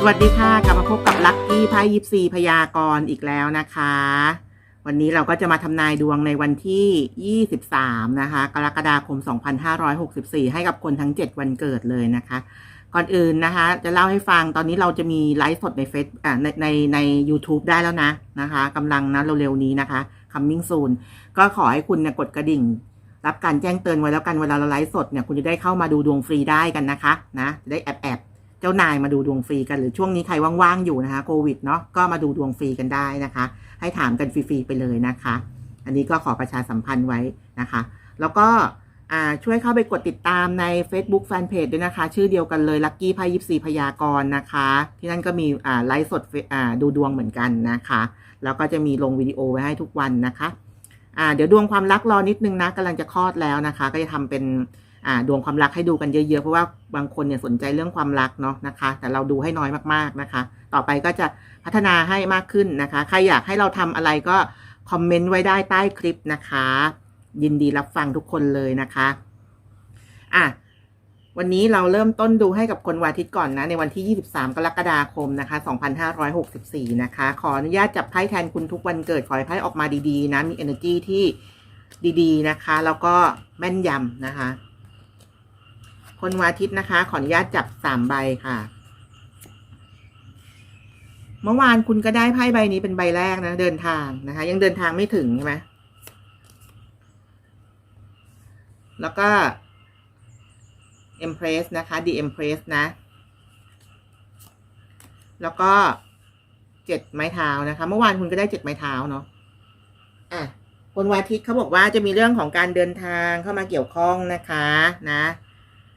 สวัสดีค่ะ กลับมาพบกับลัคกี้ไพ่ยิปซีพยากรณ์อีกแล้วนะคะ วันนี้เราก็จะมาทำนายดวงในวันที่ 23 นะคะ กรกฎาคม 2564 ให้กับคนทั้ง 7 วันเกิดเลยนะคะ ก่อนอื่นนะคะ จะเล่าให้ฟังตอนนี้เราจะมีไลฟ์สดในเฟซในในใน u t u b e ได้แล้วนะนะคะกำลังนะเร็วๆนี้นะคะ coming soon ก็ขอให้คุณเนี่ยกดกระดิ่งรับการแจ้งเตือนไว้แล้วกันเวลาเราไลฟ์สดเนี่ยคุณจะได้เข้ามาดูดวงฟรีได้กันนะคะนะจะได้แอบแอบ เจ้านายมาดูดวงฟรีกันหรือช่วงนี้ใครว่างๆอยู่นะคะโควิดเนาะก็มาดูดวงฟรีกันได้นะคะ ให้ถามกันฟรีๆไปเลยนะคะ อันนี้ก็ขอประชาสัมพันธ์ไว้นะคะ แล้วก็ช่วยเข้าไปกดติดตามใน Facebook Fanpage ด้วยนะคะ ชื่อเดียวกันเลยลัคกี้พายิปซีพยากรณ์นะคะ ที่นั่นก็มีไลฟ์สดดูดวงเหมือนกันนะคะ แล้วก็จะมีลงวิดีโอไว้ให้ทุกวันนะคะเดี๋ยวดวงความรักรอนิดนึงนะกำลังจะคลอดแล้วนะคะ ก็จะทำเป็น อ่าดวงความรักให้ดูกันเยอะๆ เพราะว่าบางคนเนี่ยสนใจเรื่องความรักเนาะนะคะ แต่เราดูให้น้อยมากๆนะคะ ต่อไปก็จะพัฒนาให้มากขึ้นนะคะ ใครอยากให้เราทำอะไรก็คอมเมนต์ไว้ได้ใต้คลิปนะคะ ยินดีรับฟังทุกคนเลยนะคะอะวันนี้เราเริ่มต้นดูให้กับคนวันอาทิตย์ก่อนนะ ในวันที่ 23 กรกฎาคมนะคะ 2564 นะคะ ขออนุญาตจับไพ่แทนคุณทุกวันเกิด ขอให้ไพ่ออกมาดีๆ นะ มี energy ที่ดีๆ นะคะ แล้วก็แม่นยำนะคะ คนวอาทิตย์นะคะ ขออนุญาตจับ3ใบค่ะ เมื่อวานคุณก็ได้ไพ่ใบนี้เป็นใบแรกนะ เดินทางนะคะ ยังเดินทางไม่ถึงใช่ไหมแล้วก็ Empress นะคะ The Empress นะ แล้วก็เจ็ดไม้เท้านะคะ เมื่อวานคุณก็ได้เจ็ดไม้เท้าเนาะอะคนวันอาทิตย์เขาบอกว่าจะมีเรื่องของการเดินทางเข้ามาเกี่ยวข้องนะคะ นะ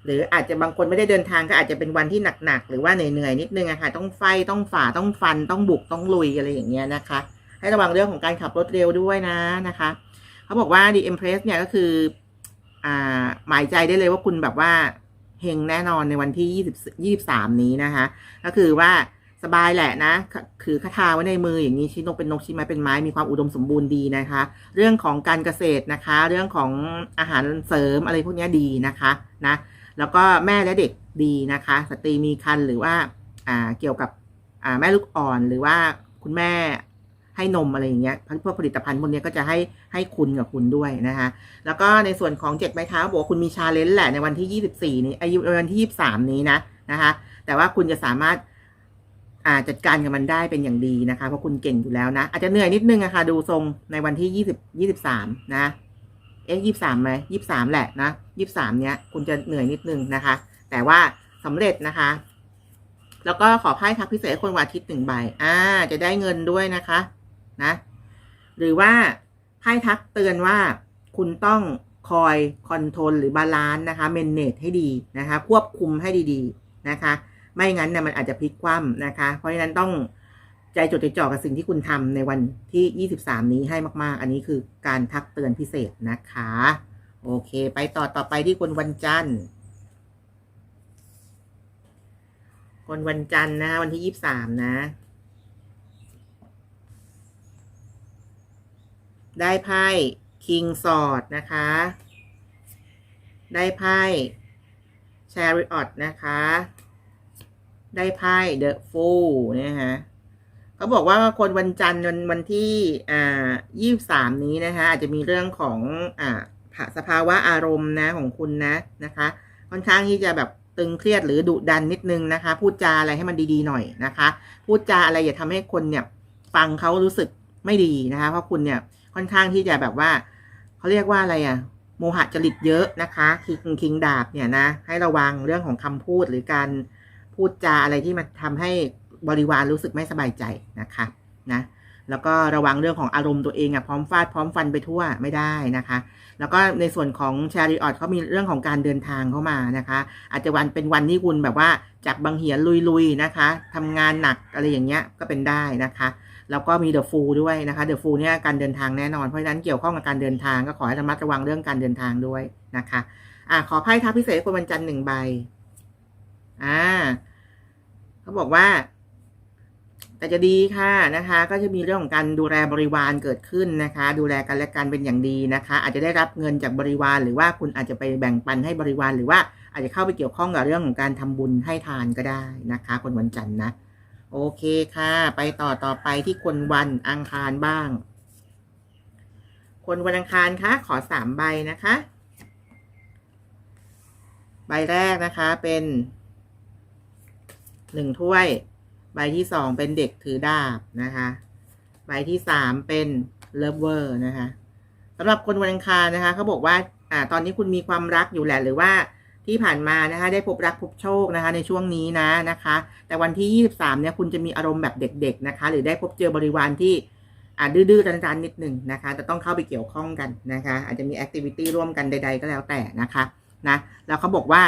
หรืออาจจะบางคนไม่ได้เดินทางก็อาจจะเป็นวันที่หนักๆ หรือว่าเหนื่อยๆนิดนึงอะค่ะ ต้องไฟต้องฝ่าต้องฟันต้องบุกต้องลุยอะไรอย่างเงี้ยนะคะ ให้ระวังเรื่องของการขับรถเร็วด้วยนะนะคะ เขาบอกว่า The Empress เนี่ยก็คืออ่าหมายใจได้เลยว่าคุณแบบว่าเฮงแน่นอนในวันที่ยี่สิบยี่สามนี้นะคะ ก็คือว่าสบายแหละนะคือคาถาไว้ในมืออย่างนี้ชิ้นนกเป็นนกชิ้นไม้เป็นไม้มีความอุดมสมบูรณ์ดีนะคะ เรื่องของการเกษตรนะคะ เรื่องของอาหารเสริมอะไรพวกนี้ดีนะคะนะ แล้วก็แม่และเด็กดีนะคะ สตรีมีครรภ์หรือว่าอ่าเกี่ยวกับอ่าแม่ลูกอ่อนหรือว่าคุณแม่ให้นมอะไรอย่างเงี้ยพวกผลิตภัณฑ์พวกนี้ก็จะให้ให้คุณกับคุณด้วยนะคะแล้วก็ในส่วนของเจ็ดไม้เท้าบอกคุณมีชาเลนจ์แหละในวันที่ยี่สิบสี่นี้อายุวันที่ยี่สิบสามนี้นะนะคะแต่ว่าคุณจะสามารถอ่าจัดการกับมันได้เป็นอย่างดีนะคะ เพราะคุณเก่งอยู่แล้วนะ อาจจะเหนื่อยนิดนึงอะคะ่ะดูทรงในวันที่ยี่สิบยี่สิบสามนะ เอ๊ะยี่สามไหมยี่สามแหละนะยี่สามเนี้ยคุณจะเหนื่อยนิดนึงนะคะ แต่ว่าสำเร็จนะคะ แล้วก็ขอไพ่ทักพิเศษคนวันอาทิตย์หนึ่งใบอ่า จะได้เงินด้วยนะคะนะ หรือว่าไพ่ทักเตือนว่าคุณต้องคอยคอนโทรลหรือบาลานซ์นะคะเมนเนจให้ดีนะคะ ควบคุมให้ดีๆนะคะ ไม่งั้นเนี่ยมันอาจจะพลิกคว่ำนะคะ เพราะฉะนั้นต้อง ใจจดใจจ่อกับสิ่งที่คุณทำในวันที่ 23 นี้ให้มาก ๆ อันนี้คือการทักเตือนพิเศษนะคะ โอเค ไปต่อต่อไปที่คนวันจันทร์คนวันจันทร์นะวันที่ 23 นะ ได้ไพ่คิงสอดนะคะ ได้ไพ่แชริออตนะคะ ได้ไพ่เดอะฟูลนะฮะ เขาบอกว่าคนวันจันทร์วันวันที่อ่ายี่สามนี้นะคะอาจจะมีเรื่องของอ่าสภาวะอารมณ์นะของคุณนะนะคะ ค่อนข้างที่จะแบบตึงเครียดหรือดุดันนิดนึงนะคะ พูดจาอะไรให้มันดีๆหน่อยนะคะ พูดจาอะไรอย่าทำให้คนเนี่ยฟังเขารู้สึกไม่ดีนะคะ เพราะคุณเนี่ยค่อนข้างที่จะแบบว่าเขาเรียกว่าอะไรอะโมหะจริตเยอะนะคะคิงคิงดาบเนี่ยนะให้ระวังเรื่องของคำพูดหรือการพูดจาอะไรที่มันทำให้ บริวารรู้สึกไม่สบายใจนะคะนะแล้วก็ระวังเรื่องของอารมณ์ตัวเองอะพร้อมฟาดพร้อมฟันไปทั่วไม่ได้นะคะ แล้วก็ในส่วนของชาริออตเขามีเรื่องของการเดินทางเข้ามานะคะ อาจจะวันเป็นวันที่คุณแบบว่าจากบางเหียนลุยๆนะคะทำงานหนักอะไรอย่างเงี้ยก็เป็นได้นะคะแล้วก็มีเดอะฟูด้วยนะคะเดอะฟูเนี่ยการเดินทางแน่นอนเพราะฉะนั้นเกี่ยวข้องกับการเดินทางก็ขอให้ระมัดระวังเรื่องการเดินทางด้วยนะคะอ่าขอไพ่ทับพิเศษคนวันจันทร์หนึ่งใบอ่าเขาบอกว่า แต่จะดีค่ะนะคะ ก็จะมีเรื่องของการดูแลบริวารเกิดขึ้นนะคะ ดูแลกันและกันเป็นอย่างดีนะคะ อาจจะได้รับเงินจากบริวารหรือว่าคุณอาจจะไปแบ่งปันให้บริวารหรือว่าอาจจะเข้าไปเกี่ยวข้องกับเรื่องของการทำบุญให้ทานก็ได้นะคะ คนวันจันทร์นะ โอเคค่ะ ไปต่อต่อไปที่คนวันอังคารบ้าง คนวันอังคารคะขอสามใบนะคะ ใบแรกนะคะเป็นหนึ่งถ้วย ใบที่สองเป็นเด็กถือดาบนะคะ ใบที่สามเป็นเลิฟเวอร์นะคะสำหรับคนวันอังคารนะคะเขาบอกว่าอ่าตอนนี้คุณมีความรักอยู่แหละหรือว่าที่ผ่านมานะคะ ได้พบรักพบโชคนะคะ ในช่วงนี้นะนะคะ แต่วันที่ 23 เนี่ยคุณจะมีอารมณ์แบบเด็ก ๆนะคะ หรือได้พบเจอบริวารที่อ่าดื้อๆรันๆนิดหนึ่งนะคะจะต้องเข้าไปเกี่ยวข้องกันนะคะ อาจจะมีแอคทิวิตี้ร่วมกันใด ๆ ก็แล้วแต่นะคะนะแล้วเขาบอกว่า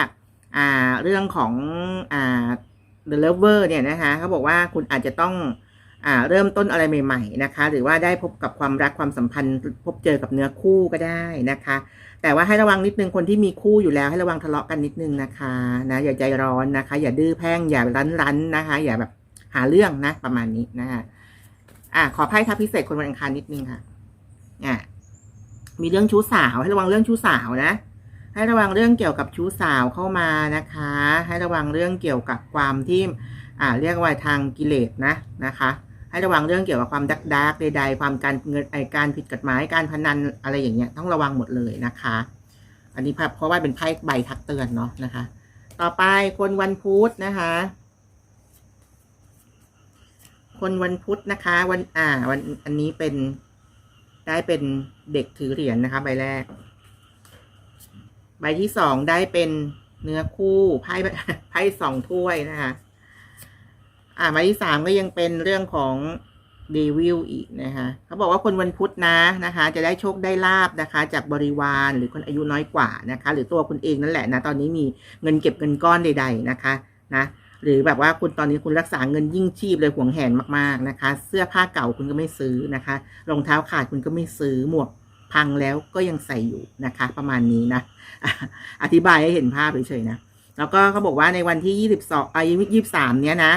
อ่าเรื่องของอ่า The Lover เนี่ยนะคะเขาบอกว่าคุณอาจจะต้องอ่าเริ่มต้นอะไรใหม่ ๆนะคะ หรือว่าได้พบกับความรักความสัมพันธ์ พบเจอกับเนื้อคู่ก็ได้นะคะ แต่ว่าให้ระวังนิดนึงคนที่มีคู่อยู่แล้ว ให้ระวังทะเลาะกันนิดนึงนะคะนะอย่าใจร้อนนะคะ อย่าดื้อแพ่งอย่ารั้นรั้นนะคะ อย่าแบบหาเรื่องนะประมาณนี้นะคะอะขอไพ่ทับพิเศษคนวันอังคารนิดนึงค่ะอะมีเรื่องชู้สาวให้ระวังเรื่องชู้สาวนะ ให้ระวังเรื่องเกี่ยวกับชู้สาวเข้ามานะคะ ให้ระวังเรื่องเกี่ยวกับความที่อ่าเรียกว่าทางกิเลสนะนะคะ ให้ระวังเรื่องเกี่ยวกับความดักดักใด ๆ ความการเงินไอการผิดกฎหมายการพนันอะไรอย่างเงี้ยต้องระวังหมดเลยนะคะ อันนี้เพราะว่าเป็นไพ่ใบทักเตือนเนาะนะคะ ต่อไปคนวันพุธนะคะคนวันพุธนะคะ วันอ่าวันอันนี้เป็นได้เป็นเด็กถือเหรียญนะคะใบแรก ใบที่สองได้เป็นเนื้อคู่ไพ่ไพ่สองถ้วยนะคะ อ่าใบที่สามก็ยังเป็นเรื่องของเดวิลอีกนะคะเขาบอกว่าคนวันพุธนะนะคะ จะได้โชคได้ลาบนะคะ จากบริวารหรือคนอายุน้อยกว่านะคะ หรือตัวคุณเองนั่นแหละนะตอนนี้มีเงินเก็บเงินก้อนใด ๆนะคะนะหรือแบบว่าคุณตอนนี้คุณรักษาเงินยิ่งชีพเลยห่วงแหนมากๆนะคะ เสื้อผ้าเก่าคุณก็ไม่ซื้อนะคะรองเท้าขาดคุณก็ไม่ซื้อหมวก พังแล้วก็ยังใส่อยู่นะคะ ประมาณนี้นะ อธิบายให้เห็นภาพเฉยๆนะ แล้วก็เขาบอกว่าในวันที่ยี่สิบสองอายุยี่สามเนี้ยนะ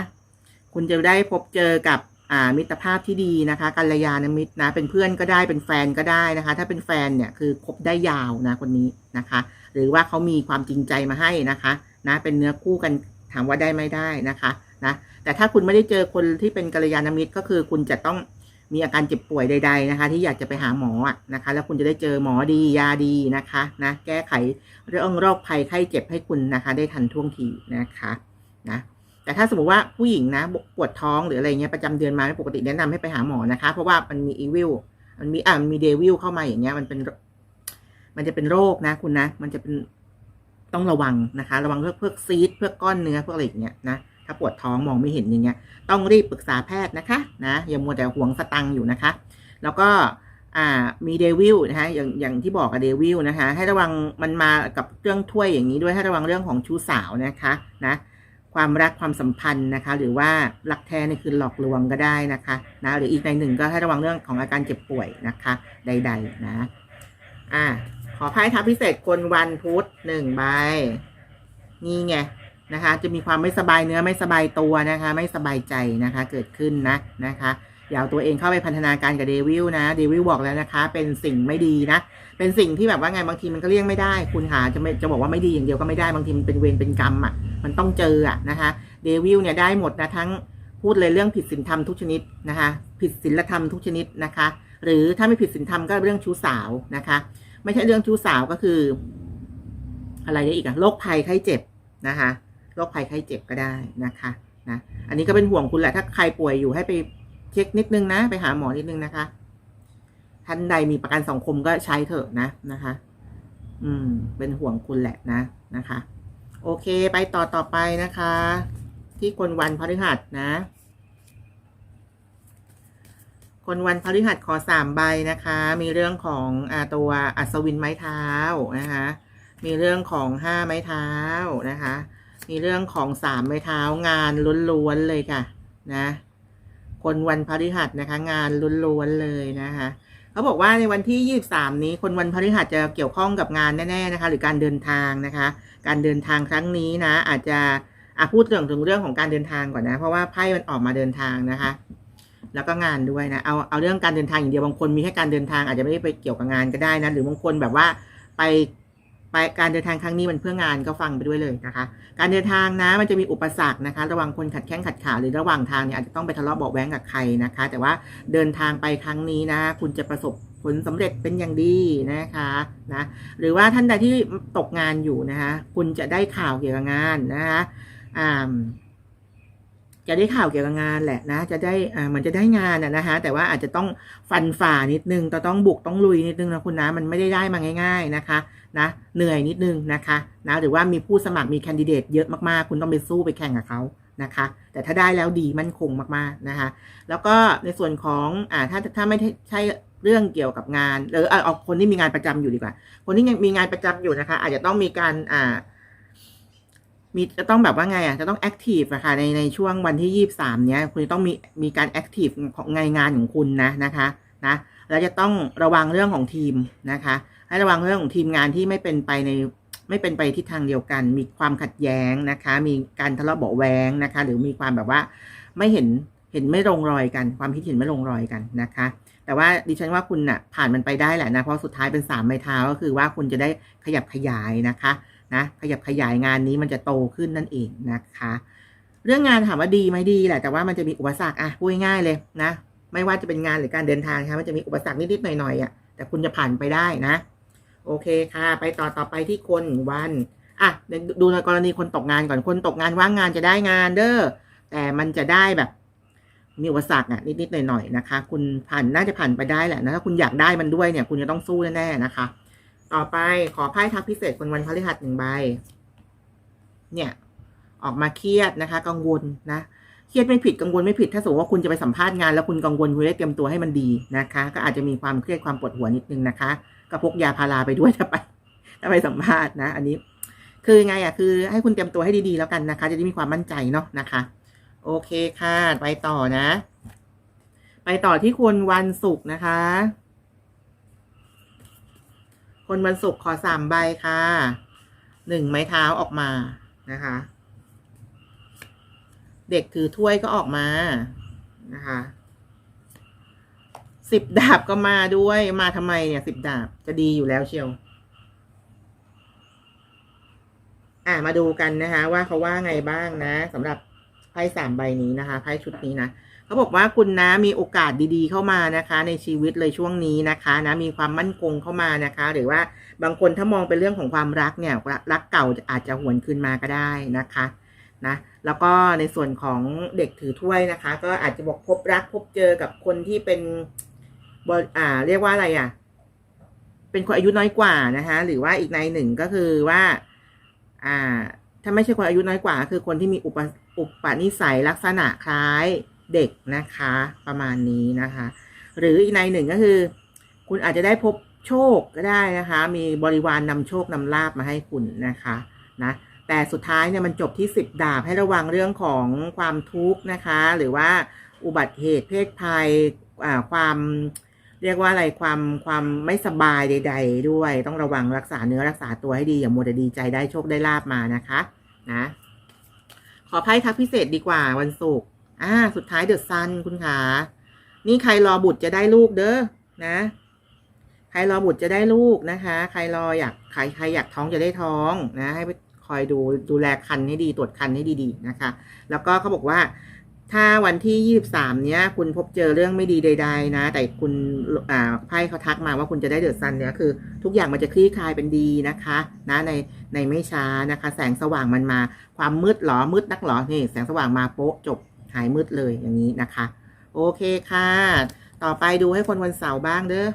คุณจะได้พบเจอกับอ่ามิตรภาพที่ดีนะคะกัลยาณมิตรนะ เป็นเพื่อนก็ได้เป็นแฟนก็ได้นะคะ ถ้าเป็นแฟนเนี่ยคือคบได้ยาวนะคนนี้นะคะ หรือว่าเขามีความจริงใจมาให้นะคะนะเป็นเนื้อคู่กันถามว่าได้ไม่ได้นะคะนะแต่ถ้าคุณไม่ได้เจอคนที่เป็นกัลยาณมิตรก็คือคุณจะต้อง มีอาการเจ็บป่วยใด ๆนะคะ ที่อยากจะไปหาหมออะนะคะ แล้วคุณจะได้เจอหมอดียาดีนะคะนะแก้ไขเรื่องโรคภัยไข้เจ็บให้คุณนะคะ ได้ทันท่วงทีนะคะนะแต่ถ้าสมมติว่าผู้หญิงนะปวดท้องหรืออะไรเงี้ยประจำเดือนมาไม่ปกติแนะนำให้ไปหาหมอนะคะ เพราะว่ามันมีอีวิลมันมีอ่ามีเดวิลเข้ามาอย่างเงี้ยมันเป็น มันจะเป็นโรคนะ คุณนะ มันจะเป็นต้องระวังนะคะ ระวังเพื่อเพื่อซีดเพื่อก้อนเนื้อเพื่ออะไรอย่างเงี้ยนะ ถ้าปวดท้องมองไม่เห็นอย่างเงี้ย ต้องรีบปรึกษาแพทย์นะคะนะอย่ามัวแต่หวงสตังค์อยู่นะคะ แล้วก็มีเดวิลนะคะอย่างอย่างที่บอกกับเดวิลนะคะ ให้ระวังมันมากับเครื่องถ้วยอย่างนี้ด้วยให้ระวังเรื่องของชู้สาวนะคะนะความรักความสัมพันธ์นะคะ หรือว่ารักแท้นี่คือหลอกลวงก็ได้นะคะนะหรืออีกในหนึ่งก็ให้ระวังเรื่องของอาการเจ็บป่วยนะคะ ใด ๆ นะ อ่า ขอไพ่ทับพิเศษคนวันพุธหนึ่งใบนี่ไง นะคะ จะมีความไม่สบายเนื้อไม่สบายตัวนะคะ ไม่สบายใจนะคะ เกิดขึ้นนะนะคะอย่าเอาตัวเองเข้าไปพันธนาการกับเดวิลนะเดวิลบอกแล้วนะคะ เป็นสิ่งไม่ดีนะ เป็นสิ่งที่แบบว่าไงบางทีมันก็เลี่ยงไม่ได้ คุณหาจะไม่จะบอกว่าไม่ดีอย่างเดียวก็ไม่ได้บางทีมันเป็นเวรเป็นกรรมอะมันต้องเจออะนะคะเดวิลเนี่ยได้หมดนะทั้งพูดเลยเรื่องผิดศีลธรรมทุกชนิดนะคะ ผิดศีลธรรมทุกชนิดนะคะ หรือถ้าไม่ผิดศีลธรรมก็เรื่องชู้สาวนะคะ ไม่ใช่เรื่องชู้สาวก็คือ อะไรได้อีกอะโรคภัยไข้เจ็บนะคะ โรคภัยไข้เจ็บก็ได้นะคะนะอันนี้ก็เป็นห่วงคุณแหละถ้าใครป่วยอยู่ให้ไปเช็คนิดนึงนะ ไปหาหมอนิดนึงนะคะท่านใดมีประกันสังคมก็ใช้เถอะนะนะคะ อืม เป็นห่วงคุณแหละนะนะคะ โอเคไปต่อต่อไปนะคะ ที่คนวันพฤหัสนะ คนวันพฤหัสขอสามใบนะคะ มีเรื่องของอตัวอัศวินไม้เท้านะคะ มีเรื่องของห้าไม้เท้านะคะ มีเรื่องของสามไม้เท้างานล้วนๆเลยค่ะ นะ คนวันพฤหัสนะคะ งานล้วนๆเลยนะคะเขาบอกว่าในวันที่ 23 นี้ คนวันพฤหัสจะเกี่ยวข้องกับงานแน่ๆนะคะ หรือการเดินทางนะคะ การเดินทางครั้งนี้นะ อาจจะอะพูดเรื่องถึงเรื่องของการเดินทางก่อนนะ เพราะว่าไพ่มันออกมาเดินทางนะคะ แล้วก็งานด้วยนะ เอาเอาเรื่องการเดินทางอย่างเดียวบางคนมีแค่การเดินทางอาจจะไม่ได้ไปเกี่ยวกับงานก็ได้นะ หรือบางคนแบบว่าไป ไปการเดินทางครั้งนี้มันเพื่องานก็ฟังไปด้วยเลยนะคะ การเดินทางนะมันจะมีอุปสรรคนะคะ ระวังคนขัดแข้งขัดขาหรือระหว่างทางเนี่ยอาจจะต้องไปทะเลาะเบาะแว้งกับใครนะคะ แต่ว่าเดินทางไปครั้งนี้นะ คุณจะประสบผลสำเร็จเป็นอย่างดีนะคะนะหรือว่าท่านใดที่ตกงานอยู่นะคะ คุณจะได้ข่าวเกี่ยวกับงานนะคะอ่า จะได้ข่าวเกี่ยวกับงานแหละนะ จะได้อ่ามันจะได้งานอะนะคะแต่ว่าอาจจะต้องฟันฝ่านิดนึงต้องต้องบุกต้องลุยนิดนึงนะคุณนะมันไม่ได้ได้มาง่าย ๆนะคะนะเหนื่อยนิดนึงนะคะนะหรือว่ามีผู้สมัครมีแคนดิเดตเยอะมากๆ คุณต้องไปสู้ไปแข่งกับเขานะคะ แต่ถ้าได้แล้วดีมั่นคงมากๆนะคะ แล้วก็ในส่วนของอ่าถ้าถ้าไม่ใช่เรื่องเกี่ยวกับงานหรือเอาคนที่มีงานประจำอยู่ดีกว่า คนที่ยังมีงานประจำอยู่นะคะ อาจจะต้องมีการอ่า มีจะต้องแบบว่าไงอะจะต้องแอคทีฟอะค่ะในในช่วงวันที่ยี่สามเนี้ยคุณต้องมีมีการแอคทีฟของงานงานของคุณนะนะคะนะแล้วจะต้องระวังเรื่องของทีมนะคะ ให้ระวังเรื่องของทีมงานที่ไม่เป็นไปในไม่เป็นไปทิศทางเดียวกัน มีความขัดแย้งนะคะ มีการทะเลาะเบาแวงนะคะ หรือมีความแบบว่าไม่เห็นเห็นไม่ลงรอยกัน ความคิดเห็นไม่ลงรอยกันนะคะ แต่ว่าดิฉันว่าคุณน่ะผ่านมันไปได้แหละนะเพราะสุดท้ายเป็นสามไม้เท้าก็คือว่าคุณจะได้ขยับขยายนะคะ นะขยับขยายงานนี้มันจะโตขึ้นนั่นเองนะคะ เรื่องงานถามว่าดีไหมดีแหละแต่ว่ามันจะมีอุปสรรคอะพูดง่ายเลยนะ ไม่ว่าจะเป็นงานหรือการเดินทางค่ะมันจะมีอุปสรรคนิดๆหน่อยๆอะแต่คุณจะผ่านไปได้นะ โอเคค่ะ ไปต่อต่อไปที่คนวันอะเดี๋ยวดูในกรณีคนตกงานก่อนคนตกงานว่างงานจะได้งานเด้อแต่มันจะได้แบบ มีอุปสรรคอะนิดๆหน่อยๆนะคะ คุณผ่านน่าจะผ่านไปได้แหละนะถ้าคุณอยากได้มันด้วยเนี่ย คุณจะต้องสู้แน่ๆนะคะ ต่อไปขอไพ่ทักพิเศษคนวันพฤหัสหนึ่งใบ เนี่ย ออกมาเครียดนะคะ กังวลนะเครียดไม่ผิดกังวลไม่ผิด ถ้าสมมติว่าคุณจะไปสัมภาษณ์งาน แล้วคุณกังวลคุณได้เตรียมตัวให้มันดีนะคะ ก็อาจจะมีความเครียดความปวดหัวนิดนึงนะคะก็พกยาพาราไปด้วยถ้าไปถ้าไปสัมภาษณ์นะ อันนี้ คือไงอะคือ ให้คุณเตรียมตัวให้ดีๆแล้วกันนะคะ จะได้มีความมั่นใจเนาะนะคะ โอเคค่ะไปต่อนะ ไปต่อที่คนวันศุกร์นะคะ คนวันศุกร์ขอสามใบค่ะ หนึ่งไม้เท้าออกมานะคะ เด็กถือถ้วยก็ออกมานะคะสิบดาบก็มาด้วยมาทำไมเนี่ยสิบดาบจะดีอยู่แล้วเชียว อ่ามาดูกันนะคะ ว่าเขาว่าไงบ้างนะสำหรับไพ่สามใบนี้นะคะไพ่ชุดนี้นะ เขาบอกว่าคุณนะมีโอกาสดีๆเข้ามานะคะ ในชีวิตเลยช่วงนี้นะคะนะมีความมั่นคงเข้ามานะคะ หรือว่าบางคนถ้ามองเป็นเรื่องของความรักเนี่ยรักเก่าอาจจะหวนคืนมาก็ได้นะคะนะแล้วก็ในส่วนของเด็กถือถ้วยนะคะ ก็อาจจะบอกพบรักพบเจอกับคนที่เป็นบอ่า เรียกว่าอะไรอะ เป็นคนอายุน้อยกว่านะคะ หรือว่าอีกในหนึ่งก็คือว่า อ่า ถ้าไม่ใช่คนอายุน้อยกว่า คือคนที่มีอุปอุปนิสัยลักษณะคล้าย เด็กนะคะประมาณนี้นะคะ หรืออีกในหนึ่งก็คือ คุณอาจจะได้พบโชคก็ได้นะคะ มีบริวารนนำโชคนำลาบมาให้คุณนะคะนะแต่สุดท้ายเนี่ยมันจบที่สิบดาบให้ระวังเรื่องของความทุกข์นะคะ หรือว่าอุบัติเหตุเพศภัยความเรียกว่าอะไรความความไม่สบายใด ๆ ด้วย ต้องระวังรักษาเนื้อรักษาตัวให้ดีอย่ามัวแต่ดีใจได้โชคได้ลาบมานะคะนะขอไพ่ทักพิเศษดีกว่าวันศุกร์ อ่า สุดท้ายเดอะซันคุณขา นี่ใครรอบุตรจะได้ลูกเด้อ นะ ใครรอบุตรจะได้ลูกนะคะ ใครรออยาก ใครใครอยากท้องจะได้ท้องนะ ให้ไปคอยดูดูแลคันให้ดีตรวจคันให้ดีๆนะคะ แล้วก็เขาบอกว่า ถ้าวันที่ยี่สามเนี้ย คุณพบเจอเรื่องไม่ดีใด ๆ นะ แต่คุณอ่าไพ่เขาทักมาว่าคุณจะได้เดือดซันเนี่ยคือ ทุกอย่างมันจะคลี่คลายเป็นดีนะคะ นะในในไม่ช้านะคะ แสงสว่างมันมา ความมืดหรอมืดนักหรอนี่แสงสว่างมาโป๊ะจบ หายมืดเลยอย่างนี้นะคะ โอเคค่ะ ต่อไปดูให้คนวันเสาร์บ้างเด้อ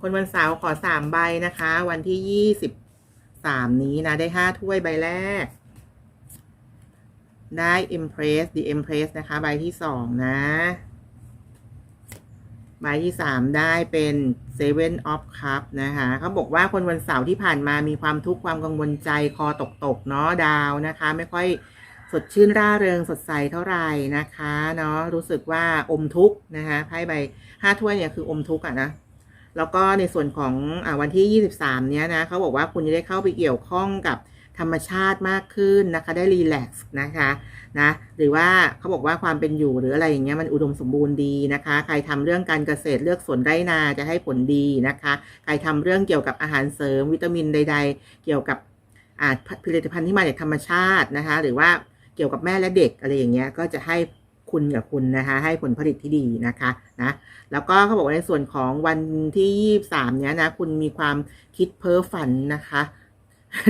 คนวันเสาร์ขอสามใบนะคะ วันที่ยี่สิบสามนี้นะ ได้ห้าถ้วยใบแรก ได้ Impress The Empress นะคะ ใบที่สองนะ ใบที่สามได้เป็น Seven of Cup นะคะเขาบอกว่าคนวันเสาร์ที่ผ่านมามีความทุกข์ความกังวลใจคอตก ๆ เนาะดาวนะคะ ไม่ค่อย สดชื่นร่าเริงสดใสเท่าไหร่นะคะเนาะรู้สึกว่าอมทุกข์นะคะไพ่ใบห้าถ้วยเนี่ยคืออมทุกข์อะนะแล้วก็ในส่วนของอวันที่ 23 เนี้ยนะเขาบอกว่าคุณจะได้เข้าไปเกี่ยวข้องกับธรรมชาติมากขึ้นนะคะ ได้รีแลกซ์นะคะนะหรือว่าเขาบอกว่าความเป็นอยู่หรืออะไรอย่างเงี้ยมันอุดมสมบูรณ์ดีนะคะ ใครทำเรื่องการเกษตรเลือกสวนไร่นาจะให้ผลดีนะคะ ใครทำเรื่องเกี่ยวกับอาหารเสริม วิตามินใด ๆ เกี่ยวกับอ่าผลิตภัณฑ์ที่มาจากธรรมชาตินะคะ หรือว่า เกี่ยวกับแม่และเด็กอะไรอย่างเงี้ยก็จะให้คุณกับคุณนะคะให้ผลผลิตที่ดีนะคะนะแล้วก็เขาบอกว่าในส่วนของวันที่23เนี้ยนะคุณมีความคิดเพ้อฝันนะคะ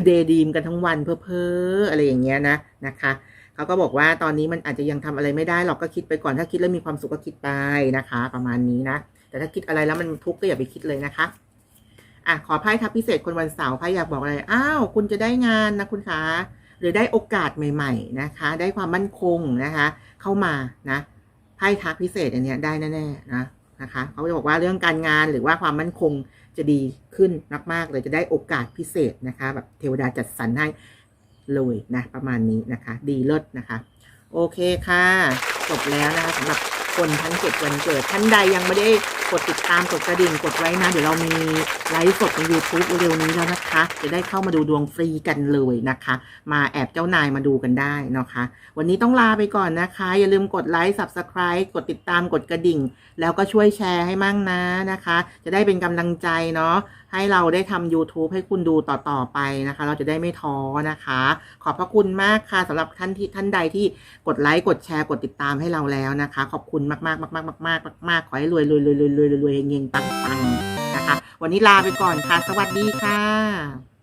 เดย์ดีมกันทั้งวันเพ้อเพ้ออะไรอย่างเงี้ยนะนะคะเขาก็บอกว่าตอนนี้มันอาจจะยังทำอะไรไม่ได้หรอกก็คิดไปก่อนถ้าคิดแล้วมีความสุขก็คิดไปนะคะ ประมาณนี้นะแต่ถ้าคิดอะไรแล้วมันทุกข์ก็อย่าไปคิดเลยนะคะอะขอไพ่ทับพิเศษคนวันเสาร์ไพ่อยากบอกอะไรอ้าวคุณจะได้งานนะคุณคะ หรือได้โอกาสใหม่ ๆ นะคะ ได้ความมั่นคงนะคะ เข้ามานะไพ่ทักพิเศษอันนี้ได้แน่ๆนะนะคะเขาจะบอกว่าเรื่องการงานหรือว่าความมั่นคงจะดีขึ้นมากๆเลยจะได้โอกาสพิเศษนะคะ แบบเทวดาจัดสรรให้เลยนะประมาณนี้นะคะ ดีเลิศนะคะ โอเคค่ะ จบแล้วนะคะสำหรับคนทั้งเจ็ดวันเกิดท่านใดยังไม่ได้กดติดตามกดกระดิ่งกดไว้นะ เดี๋ยวเรามีไลฟ์สดใน YouTube เร็วนี้แล้วนะคะ จะได้เข้ามาดูดวงฟรีกันเลยนะคะ มาแอบเจ้านายมาดูกันได้นะคะ วันนี้ต้องลาไปก่อนนะคะ อย่าลืมกดไลค์ Subscribe กดติดตามกดกระดิ่ง แล้วก็ช่วยแชร์ให้มั่งนะนะคะ จะได้เป็นกำลังใจเนาะให้เราได้ทำ YouTube ให้คุณดูต่อๆไปนะคะ เราจะได้ไม่ท้อนะคะ ขอบพระคุณมากค่ะสำหรับท่านที่ท่านใดที่กดไลค์กดแชร์กดติดตามให้เราแล้วนะคะ ขอบคุณมากๆมากๆมากๆมากๆมากๆขอให้รวยรวยรวยรวยรวยๆเฮงๆปังๆนะคะ วันนี้ลาไปก่อนค่ะ สวัสดีค่ะ